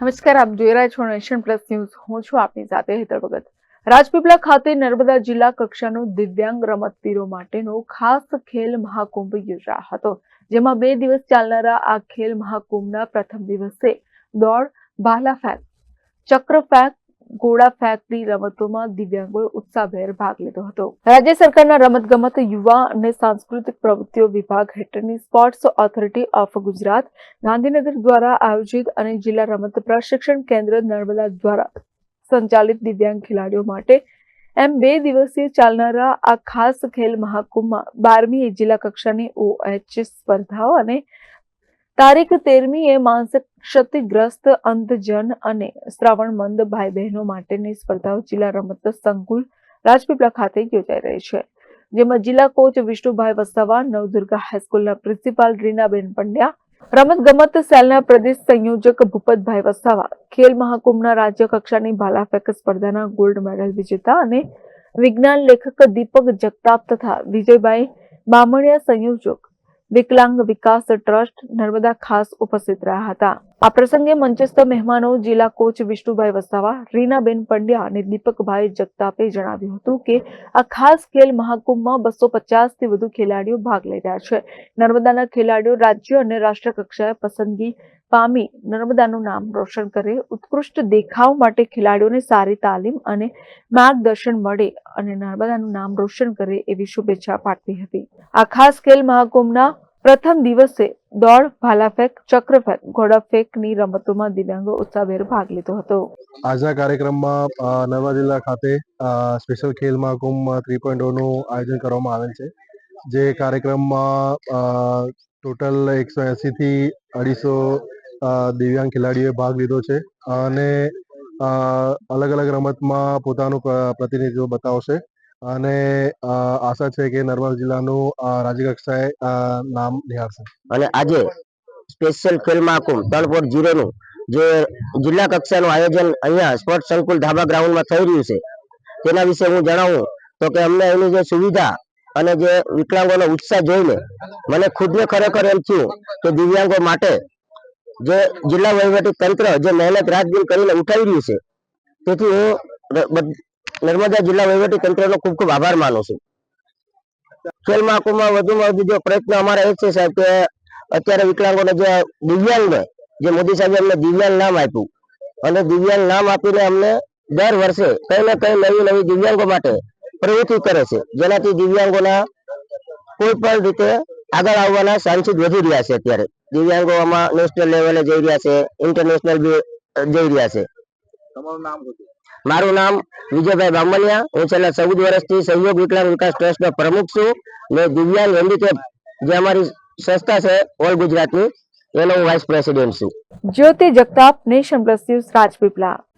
નમસ્કાર, આપ જોઈ રહ્યા છો નેશન પ્લસ ન્યૂઝ. હું છું આપની સાથે હેતર ભગત. રાજપીપળા ખાતે નર્મદા જિલ્લા કક્ષાનો દિવ્યાંગ રમતવીરો માટેનો ખાસ ખેલ મહાકુંભ યોજાયો હતો, જેમાં બે દિવસ ચાલનારા આ ખેલ મહાકુંભના પ્રથમ દિવસે દોડ ભાલા ફેંક, ચક્ર ફેંક ગોળા ફેંકની રમતોમાં દિવ્યાંગોએ ઉત્સાહભેર ભાગ લીધો હતો. રાજ્ય સરકારના રમતગમત, યુવા અને સાંસ્કૃતિક પ્રવૃત્તિઓ વિભાગ હેઠળની sports authority of Gujarat, Gandhinagar દ્વારા આયોજિત અને જિલ્લા રમત પ્રશિક્ષણ કેન્દ્ર નર્મદા દ્વારા સંચાલિત દિવ્યાંગ ખેલાડીઓ માટે એમ બે દિવસીય ચાલનારા આ ખાસ ખેલ મહાકુંભમાં બારમી જિલ્લા કક્ષાની ઓએચ સ્પર્ધાઓ અને તારીખ તેરમી એ માનસિક ક્ષતિગ્રસ્ત અંધજન અને શ્રાવણમંદ ભાઈ બહેનો માટેની સ્પર્ધાઓ જિલ્લા રમત સંકુલ રાજપીપળા ખાતે યોજાઈ રહી છે. જેમાં જિલ્લા કોચ વિષ્ણુભાઈ વસાવા, નવદુર્ગા હાઈસ્કૂલના પ્રિન્સિપાલ રીનાબેન પંડ્યા રમત ગમત સેલના પ્રદેશ સંયોજક ભૂપતભાઈ વસાવા, ખેલ મહાકુંભના રાજ્ય કક્ષાની ભાલાફેંક સ્પર્ધાના ગોલ્ડ મેડલ વિજેતા અને વિજ્ઞાન લેખક દીપક જગતાપ તથા વિજયભાઈ બામણિયા સંયોજક વિકલાંગ વિકાસ ટ્રસ્ટ નર્મદા ખાસ ઉપસ્થિત રહ્યા હતા. આ પ્રસંગે મંચસ્થ મહેમાનો જિલ્લા કોચ વિષ્ણુભાઈ વસાવા, રીનાબેન પંડ્યા અને દીપકભાઈ જગતાપે જણાવ્યું હતું કે આ ખાસ ખેલ મહાકુંભમાં બસો પચાસથી વધુ ખેલાડીઓ ભાગ લઈ રહ્યા છે. નર્મદાના ખેલાડીઓ રાજ્ય અને રાષ્ટ્ર કક્ષાએ પસંદગી પામી નર્મદાનું નામ રોશન કરે, ઉત્કૃષ્ટ દેખાવ માટે ખેલાડીઓને સારી તાલીમ અને માર્ગદર્શન મળે અને નર્મદાનું નામ રોશન કરે એવી શુભેચ્છા પાઠવી હતી. આ ખાસ ખેલ મહાકુંભના પ્રથમ દિવસે દોડ, ભાલાફેંક, ચક્રફેંક, ઘોડાફેંકની રમતોમાં દિવ્યાંગો ઉત્સાહભેર ભાગ લીધો હતો. આજના કાર્યક્રમમાં નર્મદા જિલ્લા ખાતે સ્પેશિયલ ખેલ મહાકુંભ થ્રી પોઈન્ટનું આયોજન કરવામાં આવેલ છે. જે કાર્યક્રમમાં ટોટલ એકસો એંસીથી અઢીસો દિવ્યાંગ ખેલાડીઓએ ભાગ લીધો છે અને અલગ અલગ રમતમાં પોતાનું પ્ર- પ્રતિનિધિત્વ બતાવશે અને આશા છે કે નર્મદા જિલ્લાનું રાજ્ય કક્ષાએ નામ નિહાળશે. અને આજે સ્પેશિયલ ખેલ મહાકુંભ ત્રણ પોઈન્ટ ઝીરોનું જે જિલ્લા કક્ષાનું આયોજન અહીંયા સ્પોર્ટ સંકુલ ધાબા ગ્રાઉન્ડમાં થઈ રહ્યું છે, તેના વિશે હું જણાવું તો કે અમને એની જે સુવિધા અને જે વિકલાંગોનો ઉત્સાહ જોઈને મને ખુદને ખરેખર એમ થયું કે દિવ્યાંગો માટે જે જિલ્લા વહીવટી તંત્ર જે મહેનત રાત દિન કરીને ઉઠાવી રહ્યું છે, તેથી હું નર્મદા જિલ્લા વહીવટી તંત્રનો ખૂબ ખૂબ આભાર માનું છું. ખેલ મહાકુંભમાં વધુમાં વધુ જો પ્રયત્ન અમારા એ છે સાહેબ, કે અત્યારે વિકલાંગોને જે દિવ્યાંગને જે મોદી સાહેબે અમને દિવ્યાંગ નામ આપ્યું, અને દિવ્યાંગ નામ આપીને અમને દર વર્ષે કઈ ને કઈ નવી નવી દિવ્યાંગો માટે પ્રવૃત્તિ કરે છે, જેનાથી દિવ્યાંગોના કોઈ પણ રીતે આગળ આવવાના ચાન્સીસ વધી રહ્યા છે અત્યારે. દિવ્યાંગો આમાં નેશનલ લેવલે જઈ રહ્યા છે ઇન્ટરનેશનલ જઈ રહ્યા છે. મારું નામ વિજયભાઈ બામણિયા. હું છેલ્લા ચૌદ વર્ષથી સહયોગ વિકલાંગ વિકાસ ટ્રસ્ટનો પ્રમુખ છું. ને દિવ્યાંગ હેન્ડીકેપ જે અમારી સંસ્થા છે ઓલ ગુજરાતની એનો હું વાઇસ પ્રેસિડેન્ટ છું. Jyoti Jagtap nation plus news Rajpipla.